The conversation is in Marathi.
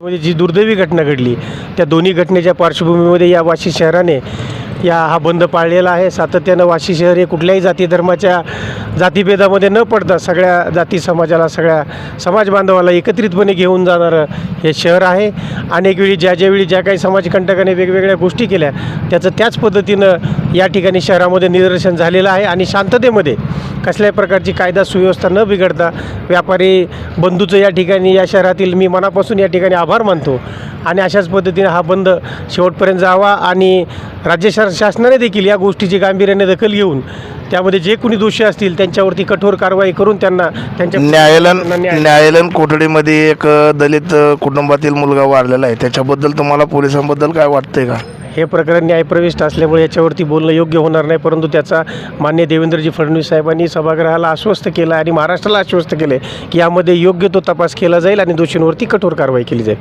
म्हणजे जी दुर्दैवी घटना घडली त्या दोन्ही घटनेच्या पार्श्वभूमीमध्ये या वाशी शहराने या हा बंद पाळलेला आहे. सातत्यानं वाशी शहर हे कुठल्याही जाती धर्माच्या जातीभेदामध्ये न पडता सगळ्या जाती समाजाला सगळ्या समाज बांधवाला एकत्रितपणे घेऊन जाणारं हे शहर आहे. अनेक वेळी ज्या ज्यावेळी ज्या काही समाजकंटकाने वेगवेगळ्या गोष्टी केल्या त्याचं त्याच पद्धतीनं या ठिकाणी शहरामध्ये निदर्शन झालेलं आहे आणि शांततेमध्ये कसल्याही प्रकारची कायदा सुव्यवस्था न बिघडता व्यापारी बंधूचं या ठिकाणी या शहरातील मी मनापासून या ठिकाणी आभार मानतो. आणि अशाच पद्धतीने हा बंद शेवटपर्यंत जावा आणि राज्य शा शासनाने देखील या गोष्टीची गांभीर्याने दखल घेऊन त्यामध्ये जे कोणी दोषी असतील त्यांच्यावरती कठोर कारवाई करून त्यांना त्यांच्या न्यायालयीन न्याय- न्यायालयीन कोठडीमध्ये एक दलित कुटुंबातील मुलगा वारलेला आहे. त्याच्याबद्दल तुम्हाला पोलिसांबद्दल काय वाटतंय का? हे प्रकरण न्यायप्रविष्ट असल्यामुळे याच्यावरती बोलणं योग्य होणार नाही परंतु त्याचा मान्य देवेंद्रजी फडणवीस साहेबांनी सभागृहाला आश्वस्त केलं आणि महाराष्ट्राला आश्वस्त केले की यामध्ये योग्य तो तपास केला जाईल आणि दोषींवरती कठोर कारवाई केली जाईल.